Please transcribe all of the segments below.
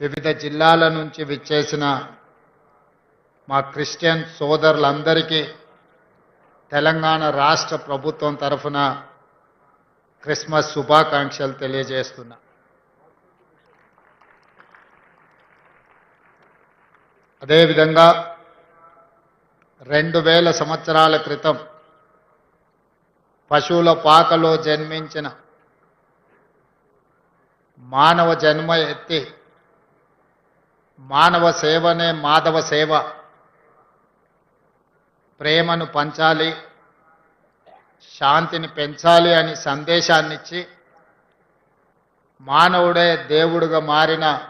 వివిధ జిల్లాల నుంచి విచ్చేసిన మా క్రిస్టియన్ సోదరులందరికీ తెలంగాణ రాష్ట్ర ప్రభుత్వం తరఫున క్రిస్మస్ శుభాకాంక్షలు తెలియజేస్తున్నా. అదేవిధంగా రెండు వేల సంవత్సరాల క్రితం పశువుల పాకలో జన్మించిన మానవ జన్మ ఎత్తి మానవ సేవనే మాధవ సేవ. ప్రేమను పంచాలి శాంతిని పెంచాలి అని సందేశాన్నిచ్చి మానవుడే దేవుడుగా మారిన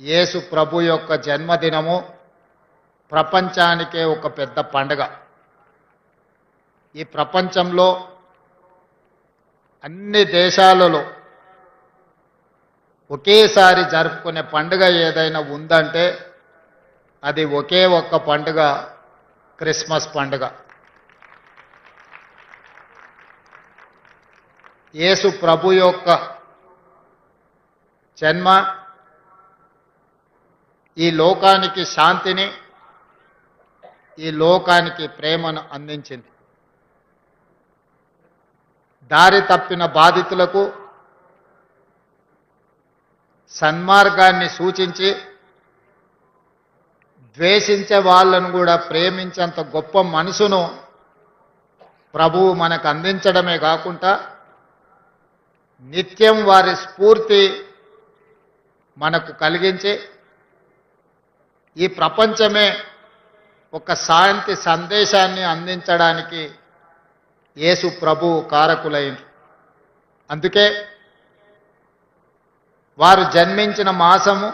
యేసు ప్రభు యొక్క జన్మదినము ప్రపంచానికే ఒక పెద్ద పండగ. ఈ ప్రపంచంలో అన్ని దేశాలలో ఒకేసారి జరుపుకునే పండుగ ఏదైనా ఉందంటే అది ఒకే ఒక్క పండుగ క్రిస్మస్ పండుగ. యేసు ప్రభు యొక్క జన్మ ఈ లోకానికి శాంతిని ఈ లోకానికి ప్రేమను అందించింది. దారి తప్పిన బాధితులకు సన్మార్గాన్ని సూచించి ద్వేషించే వాళ్ళను కూడా ప్రేమించేంత గొప్ప మనసును ప్రభువు మనకు అందించడమే కాకుండా నిత్యం వారి స్ఫూర్తి మనకు కలిగించి ఈ ప్రపంచమే ఒక శాంతి సందేశాన్ని అందించడానికి యేసు ప్రభువు కారకులైంది అందుకే వారు జన్మించిన మాసము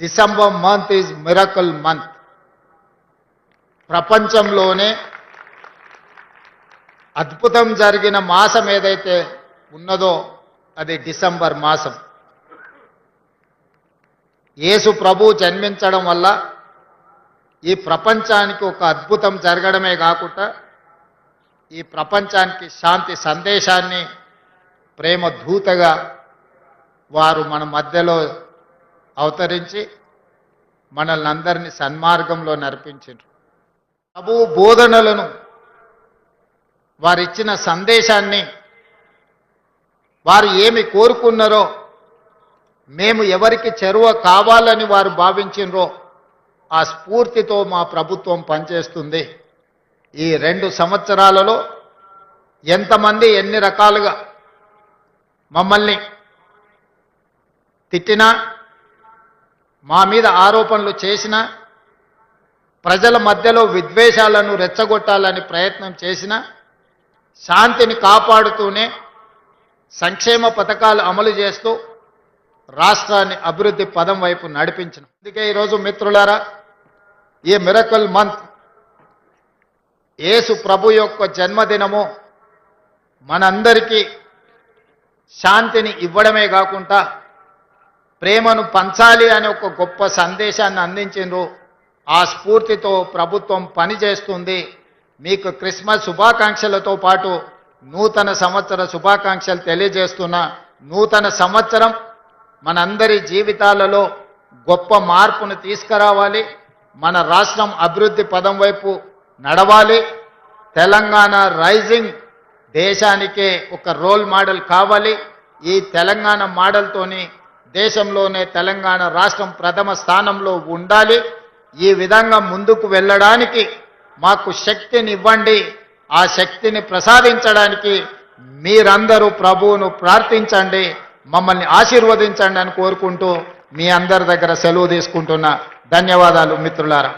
December month is miracle month. ప్రపంచంలోనే అద్భుతం జరిగిన మాసం ఏదైతే ఉన్నదో అది డిసెంబర్ మాసం. యేసు ప్రభు జన్మించడం వల్ల ఈ ప్రపంచానికి ఒక అద్భుతం జరగడమే కాకుండా ఈ ప్రపంచానికి శాంతి సందేశాన్ని ప్రేమ దూతగా వారు మన మధ్యలో అవతరించి మనల్ని అందరినీ సన్మార్గంలో నడిపించారు ప్రభు బోధనలను వారిచ్చిన సందేశాన్ని వారు ఏమి కోరుకున్నారో మేము ఎవరికి చెరువ కావాలని వారు భావించినరో ఆ స్ఫూర్తితో మా ప్రభుత్వం పనిచేస్తుంది. ఈ రెండు సంవత్సరాలలో ఎంతమంది ఎన్ని రకాలుగా మమ్మల్ని తిట్టినా మా మీద ఆరోపణలు చేసినా ప్రజల మధ్యలో విద్వేషాలను రెచ్చగొట్టాలని ప్రయత్నం చేసినా శాంతిని కాపాడుతూనే సంక్షేమ పథకాలు అమలు చేస్తూ రాష్ట్రాన్ని అభివృద్ధి పదం వైపు నడిపించిన. అందుకే ఈరోజు మిత్రులారా ఈ మిరకల్ మంత్ యేసు ప్రభు యొక్క జన్మదినము మనందరికీ శాంతిని ఇవ్వడమే కాకుండా ప్రేమను పంచాలి అనే ఒక గొప్ప సందేశాన్ని అందించిండ్రు. ఆ స్ఫూర్తితో ప్రభుత్వం పనిచేస్తుంది. మీకు క్రిస్మస్ శుభాకాంక్షలతో పాటు నూతన సంవత్సర శుభాకాంక్షలు తెలియజేస్తున్న నూతన సంవత్సరం మనందరి జీవితాలలో గొప్ప మార్పును తీసుకురావాలి. మన రాష్ట్రం అభివృద్ధి పదం వైపు నడవాలి. తెలంగాణ రైజింగ్ దేశానికే ఒక రోల్ మోడల్ కావాలి. ఈ తెలంగాణ మోడల్తోని దేశంలోనే తెలంగాణ రాష్ట్రం ప్రథమ స్థానంలో ఉండాలి. ఈ విధంగా ముందుకు వెళ్ళడానికి మాకు శక్తిని ఇవ్వండి ఆ శక్తిని ప్రసాదించడానికి మీరందరూ ప్రభువును ప్రార్థించండి. మమ్మల్ని ఆశీర్వదించండి అని కోరుకుంటూ మీ అందరి దగ్గర సెలవు తీసుకుంటున్నా. ధన్యవాదాలు మిత్రులారా.